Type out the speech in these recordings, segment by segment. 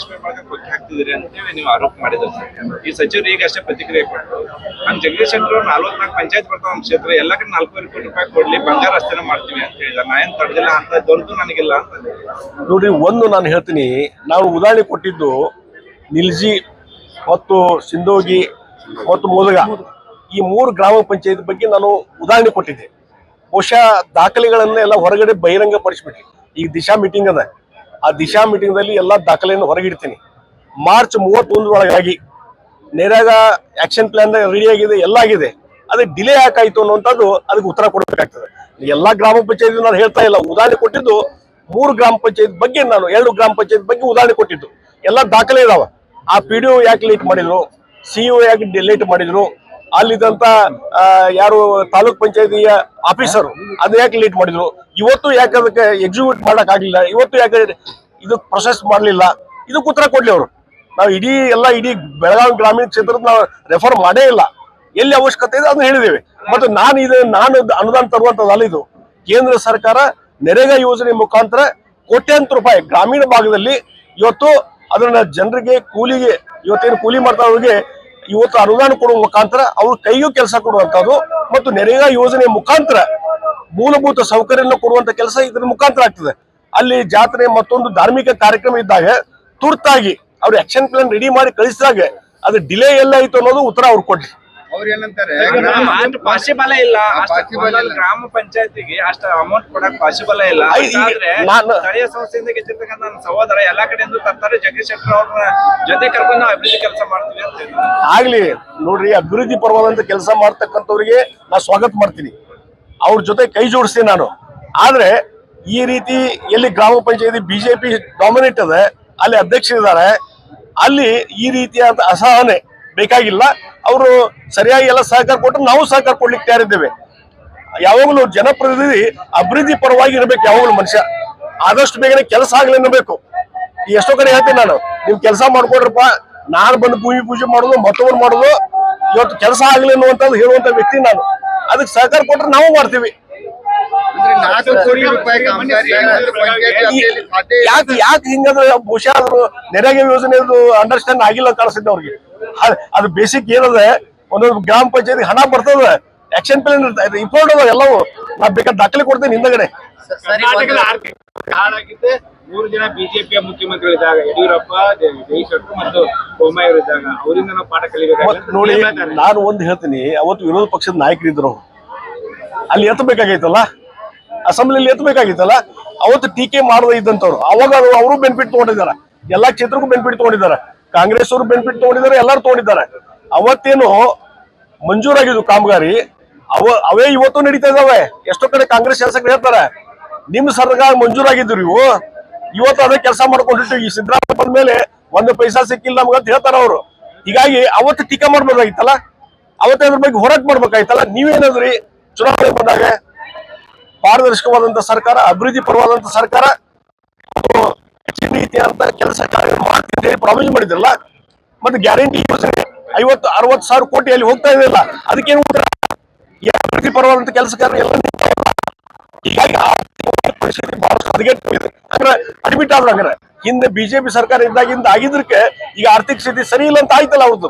ಲಕ್ಷ್ಮಿ ಬಳಗ ಕೊಕ್ಕೆ ಹಾಕ್ತಿದ್ರಿ ಅಂತೇಳಿ ನೀವು ಆರೋಪ ಮಾಡಿದ್ರು ಈ ಸಚಿವರು ಈಗ ಅಷ್ಟೇ ಪ್ರತಿಕ್ರಿಯೆ ಕೊಟ್ಟರು ನಮ್ಮ ಜಗದೀಶ್ ಶೆಟ್ಟರ್ ನಲ್ವತ್ನಾಲ್ಕು ಪಂಚಾಯತ್ ಬರ್ತಾವ ನಮ್ಮ ಕ್ಷೇತ್ರ ಎಲ್ಲ ಕಡೆ ನಾಲ್ಕೂವರೆ ಕೋಟಿ ರೂಪಾಯಿ ಕೊಡ್ಲಿ, ಬಂಗಾರ ರಸ್ತೆನ ಮಾಡ್ತೀವಿ ಅಂತ ಹೇಳಿದ ನಾ ಏನ್ ತಡೆದಿಲ್ಲ ಅಂತ, ದೊಡ್ಡದು ನನಗಿಲ್ಲ ಅಂತ. ನೋಡಿ, ಒಂದು ನಾನು ಹೇಳ್ತೀನಿ, ನಾವು ಉದಾಹರಣೆ ಕೊಟ್ಟಿದ್ದು ನಿಲ್ಜಿ ಮತ್ತು ಸಿಂಧೋಗಿ ಮತ್ತು ಮೋದಗ. ಈ ಮೂರು ಗ್ರಾಮ ಪಂಚಾಯತ್ ಬಗ್ಗೆ ನಾನು ಉದಾಹರಣೆ ಕೊಟ್ಟಿದ್ದೆ. ಬಹುಶಃ ದಾಖಲೆಗಳನ್ನೆಲ್ಲ ಹೊರಗಡೆ ಬಹಿರಂಗ ಪಡಿಸ್ಬಿಟ್ರಿ ಈಗ ದಿಶಾ ಮೀಟಿಂಗ್ ಅದ. ಆ ದಿಶಾ ಮೀಟಿಂಗ್ ದಲ್ಲಿ ಎಲ್ಲಾ ದಾಖಲೆಯನ್ನು ಹೊರಗಿಡ್ತೀನಿ. ಮಾರ್ಚ್ ಮೂವತ್ತೊಂದರೊಳಗಾಗಿ ನೇರಾಗ ಆಕ್ಷನ್ ಪ್ಲಾನ್ ರೆಡಿ ಆಗಿದೆ, ಎಲ್ಲ ಆಗಿದೆ. ಅದಕ್ಕೆ ಡಿಲೇ ಯಾಕಾಯ್ತು ಅನ್ನುವಂಥದ್ದು ಅದಕ್ಕೆ ಉತ್ತರ ಕೊಡಬೇಕಾಗ್ತದೆ. ಎಲ್ಲಾ ಗ್ರಾಮ ಪಂಚಾಯತ್ ನಾನು ಹೇಳ್ತಾ ಇಲ್ಲ, ಉದಾಹರಣೆ ಕೊಟ್ಟಿದ್ದು ಮೂರು ಗ್ರಾಮ ಪಂಚಾಯತ್ ಬಗ್ಗೆ ನಾನು, ಎರಡು ಗ್ರಾಮ ಪಂಚಾಯತ್ ಬಗ್ಗೆ ಉದಾಹರಣೆ ಕೊಟ್ಟಿದ್ದು. ಎಲ್ಲ ದಾಖಲೆ ಇದಾವ. ಆ ಪಿ ಡಿ ಯಾಕೆ ಲೇಟ್ ಮಾಡಿದ್ರು? ಸಿಇಒ ಯಾಕೆ ಲೇಟ್ ಮಾಡಿದ್ರು? ಅಲ್ಲಿದ್ದಂತ ಯಾರು ತಾಲೂಕ್ ಪಂಚಾಯತಿಯ ಆಫೀಸರ್ ಅದು ಯಾಕೆ ಲೇಟ್ ಮಾಡಿದ್ರು? ಇವತ್ತು ಯಾಕೆ ಅದಕ್ಕೆ ಎಕ್ಸಿಕ್ಯೂಟ್ ಮಾಡಕ್ ಆಗ್ಲಿಲ್ಲ ಇವತ್ತು ಯಾಕೆ ಇದು ಪ್ರೊಸೆಸ್ ಮಾಡಲಿಲ್ಲ? ಇದು ಉತ್ತರ ಕೊಡ್ಲಿ ಅವರು. ನಾವು ಇಡೀ ಎಲ್ಲ ಇಡೀ ಬೆಳಗಾವಿ ಗ್ರಾಮೀಣ ಕ್ಷೇತ್ರದ ನಾವು ರೆಫರ್ ಮಾಡೇ ಇಲ್ಲ. ಎಲ್ಲಿ ಅವಶ್ಯಕತೆ ಇದೆ ಅದನ್ನ ಹೇಳಿದ್ದೇವೆ. ಮತ್ತು ನಾನು ಇದು, ನಾನು ಅನುದಾನ ತರುವಂತದ್ದಲ್ಲ ಇದು ಕೇಂದ್ರ ಸರ್ಕಾರ ನೆರೆಗ ಯೋಜನೆ ಮುಖಾಂತರ ಕೋಟ್ಯಾಂತರ ರೂಪಾಯಿ ಗ್ರಾಮೀಣ ಭಾಗದಲ್ಲಿ ಇವತ್ತು ಅದನ್ನ ಜನರಿಗೆ, ಕೂಲಿಗೆ, ಇವತ್ತೇನು ಕೂಲಿ ಮಾಡ್ತಾವ್ರಿಗೆ ಇವತ್ತು ಅನುದಾನ ಕೊಡುವ ಮುಖಾಂತರ ಅವ್ರ ಕೈಗೂ ಕೆಲಸ ಕೊಡುವಂತದ್ದು ಮತ್ತು ನೆರೆಗಾ ಯೋಜನೆ ಮುಖಾಂತರ ಮೂಲಭೂತ ಸೌಕರ್ಯವನ್ನು ಕೊಡುವಂತ ಕೆಲಸ ಇದ್ರ ಮುಖಾಂತರ ಆಗ್ತದೆ. ಅಲ್ಲಿ ಜಾತ್ರೆ ಮತ್ತೊಂದು ಧಾರ್ಮಿಕ ಕಾರ್ಯಕ್ರಮ ಇದ್ದಾಗ ತುರ್ತಾಗಿ ಅವ್ರು ಆಕ್ಷನ್ ಪ್ಲಾನ್ ರೆಡಿ ಮಾಡಿ ಕಳಿಸಿದಾಗ ಅದು ಡಿಲೇ ಎಲ್ಲ ಆಯ್ತು ಅನ್ನೋದು ಉತ್ತರ ಅವ್ರು ಕೊಡ್ಲಿ ಅವ್ರು ಏನಂತಾರೆ? ಅಷ್ಟು ಪಾಸಿಬಲ್ ಇಲ್ಲ. ಗ್ರಾಮ ಪಂಚಾಯತಿಗೆ ಅಷ್ಟು ಅಮೌಂಟ್ ಕೊಡಕ್ ಪಾಸಿಬಲ್ ಇಲ್ಲ. ಆದ್ರೆ ನಾನು- ಸ್ಥಳೀಯ ಸಂಸ್ಥೆಯಿಂದ ಗೆದ್ದಿರ್ತಕ್ಕಂಥ ನನ್ನ ಸಹೋದರ ಎಲ್ಲಾ ಕಡೆಯಿಂದ ತರ್ತಾರೆ. ಜಗದೀಶ್ ಶೆಟ್ಟರ್ ಅವ್ರ ಜೊತೆ ಕರ್ಕೊಂಡು ನಾವು ಅಭಿವೃದ್ಧಿ ಕೆಲಸ ಮಾಡ್ತೀವಿ ಅಂತ. ಆಗ್ಲಿ ನೋಡ್ರಿ ಅಭಿವೃದ್ಧಿ ಪರವಾದಂತ ಕೆಲಸ ಮಾಡ್ತಕ್ಕಂಥವ್ರಿಗೆ ನಾ ಸ್ವಾಗತ ಮಾಡ್ತೀನಿ. ಅವ್ರ ಜೊತೆ ಕೈ ಜೋಡಿಸ್ತೀನಿ ನಾನು. ಆದ್ರೆ ಈ ರೀತಿ ಎಲ್ಲಿ ಗ್ರಾಮ ಪಂಚಾಯತಿ ಬಿಜೆಪಿ ಡಾಮಿನೇಟ್ ಅದ ಅಲ್ಲಿ ಅಧ್ಯಕ್ಷರಿದ್ದಾರೆ ಅಲ್ಲಿ ಈ ರೀತಿಯಾದ ಅಸಹನೆ ಬೇಕಾಗಿಲ್ಲ. ಅವರು ಸರಿಯಾಗಿ ಎಲ್ಲ ಸಹಕಾರ ಕೊಟ್ಟರು ನಾವು ಸಹಕಾರ ಕೊಡ್ಲಿಕ್ಕೆ ತಯಾರಿದ್ದೇವೆ. ಯಾವಾಗಲೂ ಜನಪ್ರತಿನಿಧಿ ಅಭಿವೃದ್ಧಿ ಪರವಾಗಿ ಇರಬೇಕು ಯಾವಾಗಲೂ ಮನುಷ್ಯ. ಆದಷ್ಟು ಬೇಗನೆ ಕೆಲಸ ಆಗ್ಲಿ ಅನ್ನಬೇಕು. ಎಷ್ಟೋ ಕಡೆ ಹೇಳ್ತೀನಿ ನಾನು ನಿಮ್ ಕೆಲಸ ಮಾಡ್ಕೊಡ್ರಪ್ಪ, ನಾನು ಬಂದು ಭೂಮಿ ಪೂಜೆ ಮಾಡೋದು ಮತ್ತೊಬ್ಬರು ಮಾಡೋದು, ಇವತ್ತು ಕೆಲಸ ಆಗ್ಲಿ ಅನ್ನುವಂಥದ್ದು ಹೇಳುವಂತ ವ್ಯಕ್ತಿ ನಾನು. ಅದಕ್ಕೆ ಸಹಕಾರ ಕೊಟ್ಟರೆ ನಾವು ಮಾಡ್ತೀವಿ. ಯಾಕೆ ಯಾಕೆ ಹಿಂಗಂದ್ರೆ ಬಹುಶಃ ಅದು ನೆರೆಗೆ ಯೋಜನೆ ಅಂಡರ್ಸ್ಟ್ಯಾಂಡ್ ಆಗಿಲ್ಲ ಅಂತ ಕಾಣಿಸ್ತದೆ ಅವ್ರಿಗೆ. ಅದ್- ಅದು ಬೇಸಿಕ್ ಏನದ ಒಂದೊಂದು ಗ್ರಾಮ ಪಂಚಾಯತಿ ಹಣ ಬರ್ತದ. ಆಕ್ಷನ್ ಪ್ಲಾನ್ ಇಂಪಾರ್ಟ್ ಅದ ಎಲ್ಲವೂ. ನಾ ಬೇಕಾದ ದಾಖಲೆ ಕೊಡ್ತೇನೆ ಹಿಂದಗಡೆ. ಮೂರು ಜನ ಬಿಜೆಪಿಯ ಮುಖ್ಯಮಂತ್ರಿಗಳು ಇದ್ದಾಗ ಯಡಿಯೂರಪ್ಪ ಶೆಟ್ಟರ್ ಮತ್ತು ಬೊಮ್ಮಾಯಿ ಇದ್ದಾಗ ಅವರಿಂದ ನಾವು ಪಾಠ ಕಲಿಬೇಕು ನೋಡಿ ನಾನು ಒಂದು ಹೇಳ್ತೀನಿ. ಅವತ್ತು ವಿರೋಧ ಪಕ್ಷದ ನಾಯಕರಿದ್ರು ಅಲ್ಲಿ ಎತ್ತಬೇಕಾಗೈತಲ್ಲ? ಅಸೆಂಬ್ಲಿಲಿ ಎತ್ತಬೇಕಾಗಿತ್ತಲ್ಲ? ಅವತ್ತು ಟೀಕೆ ಮಾಡದೇ ಇದ್ದಂತವ್ರು ಅವಾಗ ಅವರು ಬೆನಿಫಿಟ್ ತಗೊಂಡಿದ್ದಾರೆ. ಎಲ್ಲಾ ಕ್ಷೇತ್ರಕ್ಕೂ ಬೆನಿಫಿಟ್ ತಗೊಂಡಿದ್ದಾರೆ. ಕಾಂಗ್ರೆಸ್ ಅವರು ಬೆನಿಫಿಟ್ ತಗೊಂಡಿದ್ದಾರೆ, ಎಲ್ಲರೂ ತಗೊಂಡಿದ್ದಾರೆ. ಅವತ್ತೇನು ಮಂಜೂರಾಗಿದ್ದು ಕಾಮಗಾರಿ, ಅವ, ಅವೇ ಇವತ್ತು ನಡೀತಾ ಇದಾವೆ ಎಷ್ಟೋ ಕಡೆ ಕಾಂಗ್ರೆಸ್ ಶಾಸಕರು ಹೇಳ್ತಾರೆ, ನಿಮ್ ಸರ್ಕಾರ ಮಂಜೂರಾಗಿದ್ರು ಇವು ಇವತ್ತು ಅದೇ ಕೆಲಸ ಮಾಡ್ಕೊಂಡಿಟ್ಟು ಈ ಸಿದ್ದರಾಮಯ್ಯ ಬಂದ ಮೇಲೆ ಒಂದು ಪೈಸಾ ಸಿಕ್ಕಿಲ್ಲ ನಮ್ಗಂತ ಹೇಳ್ತಾರ ಅವರು. ಹೀಗಾಗಿ ಅವತ್ತು ಟೀಕೆ ಮಾಡ್ಬೋದಾಗಿತ್ತಲ್ಲ ಅವತ್ತೇ ಅದ್ರ ಬಗ್ಗೆ ಹೋರಾಟ ಮಾಡ್ಬೇಕಾಯ್ತಲ್ಲ ನೀವೇನಾದ್ರಿ ಚುನಾವಣೆ ಬಂದಾಗ ಪಾರದರ್ಶಕವಾದಂತ ಸರ್ಕಾರ, ಅಭಿವೃದ್ಧಿ ಪರವಾದಂತ ಸರ್ಕಾರ ಕೆಲಸ ಕಾರ್ಯ ಹೇಳಿ ಪ್ರಾಮಿಸ್ ಮಾಡಿದ್ರಲ್ಲ, ಮತ್ತೆ ಗ್ಯಾರಂಟಿ ಯೋಜನೆ ಐವತ್ತು, ಅರವತ್ತು ಸಾವಿರ ಕೋಟಿ ಅಲ್ಲಿ ಹೋಗ್ತಾ ಇದೆಯಲ್ಲ ಅದಕ್ಕೇನು ಅಭಿವೃದ್ಧಿ ಪರವಾದಂತ ಕೆಲಸ ಕಾರ್ಯ ಎಲ್ಲ. ಹೀಗಾಗಿ ಪರಿಸ್ಥಿತಿ ಬಹಳಷ್ಟು ಅಂದ್ರೆ ಅಡ್ಮಿಟ್ ಆದ್ರು ಹಂಗಾರೆ ಹಿಂದೆ ಬಿಜೆಪಿ ಸರ್ಕಾರ ಇದ್ದಾಗಿಂದ ಆಗಿದ್ದಕ್ಕೆ ಈಗ ಆರ್ಥಿಕ ಸ್ಥಿತಿ ಸರಿ ಇಲ್ಲ ಅಂತ ಆಯ್ತಲ್ಲ ಅವ್ರದ್ದು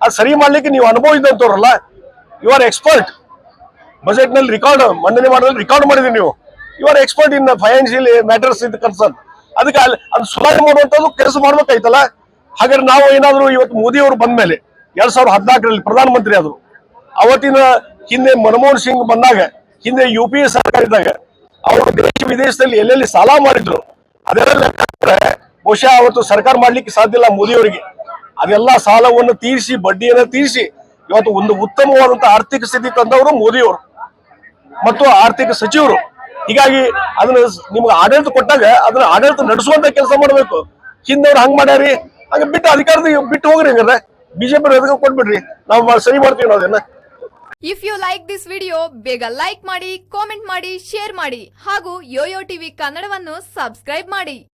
ಅದು ಸರಿ ಮಾಡ್ಲಿಕ್ಕೆ ನೀವು ಅನುಭವ ಇದ್ದಂತವ್ರಲ್ಲ ಯು ಆರ್ ಎಕ್ಸ್ಪರ್ಟ್ ಬಜೆಟ್ನಲ್ಲಿ ರೆಕಾರ್ಡ್ ಮಂಡನೆ ಮಾಡೋದ್ರಲ್ಲಿ ರೆಕಾರ್ಡ್ ಮಾಡಿದ್ರಿ ನೀವು. Are expert in financial matters ಇದು ಕನ್ಸರ್ನ್ ಅದಕ್ಕೆ ಅಲ್ಲಿ ಅದು ಸುಧಾರಣೆ ಮಾಡುವಂತದ್ದು ಕೆಲಸ ಮಾಡ್ಬೇಕಾಯ್ತಲ್ಲ? ಹಾಗಾದ್ರೆ ನಾವು ಏನಾದ್ರು ಇವತ್ತು ಮೋದಿ ಅವರು ಬಂದ ಮೇಲೆ ಎರಡ್ ಸಾವಿರದ ಹದಿನಾಲ್ಕರಲ್ಲಿ ಪ್ರಧಾನಮಂತ್ರಿ ಆದ್ರು. ಅವತ್ತಿನ ಹಿಂದೆ ಮನಮೋಹನ್ ಸಿಂಗ್ ಬಂದಾಗ, ಹಿಂದೆ ಯು ಪಿ ಎ ಸರ್ಕಾರ ಇದ್ದಾಗ, ಅವರು ದೇಶ ವಿದೇಶದಲ್ಲಿ ಎಲ್ಲೆಲ್ಲಿ ಸಾಲ ಮಾಡಿದ್ರು, ಅದೆಲ್ಲ ಬಹುಶಃ ಅವತ್ತು ಸರ್ಕಾರ ಮಾಡ್ಲಿಕ್ಕೆ ಸಾಧ್ಯ ಇಲ್ಲ ಮೋದಿ ಅವರಿಗೆ. ಅದೆಲ್ಲ ಸಾಲವನ್ನು ತೀರಿಸಿ, ಬಡ್ಡಿಯನ್ನು ತೀರಿಸಿ, ಇವತ್ತು ಒಂದು ಉತ್ತಮವಾದಂತಹ ಆರ್ಥಿಕ ಸ್ಥಿತಿ ತಂದವರು ಮೋದಿ ಅವರು. ಮತ್ತು ಆರ್ಥಿಕ ಸಚಿವರು. ಹೀಗಾಗಿ ಅದನ್ನ ನಿಮ್ಗೆ ಆಡಳಿತ ಕೊಟ್ಟಾಗ ಅದನ್ನ ಆಡಳಿತ ನಡೆಸುವಂತ ಕೆಲಸ ಮಾಡಬೇಕು. ಹಿಂದವ್ರು ಹಂಗ್ ಮಾಡ್ಯಾರಿ? ಹಂಗ ಬಿಟ್ಟು ಅಧಿಕಾರದ ಬಿಟ್ಟು ಹೋಗ್ರಿ ಹಂಗಾರೆ ಬಿಜೆಪಿ ಕೊಟ್ಬಿಡ್ರಿ. ನಾವು ಸರಿ ಮಾಡ್ತೀವಿ ನಾವು ಅದನ್ನ. If you like this video ಬೇಗ ಲೈಕ್ ಮಾಡಿ ಕಾಮೆಂಟ್ ಮಾಡಿ ಶೇರ್ ಮಾಡಿ ಹಾಗೂ ಯೋಯೋ ಟಿವಿ ಕನ್ನಡವನ್ನು ಸಬ್ಸ್ಕ್ರೈಬ್ ಮಾಡಿ.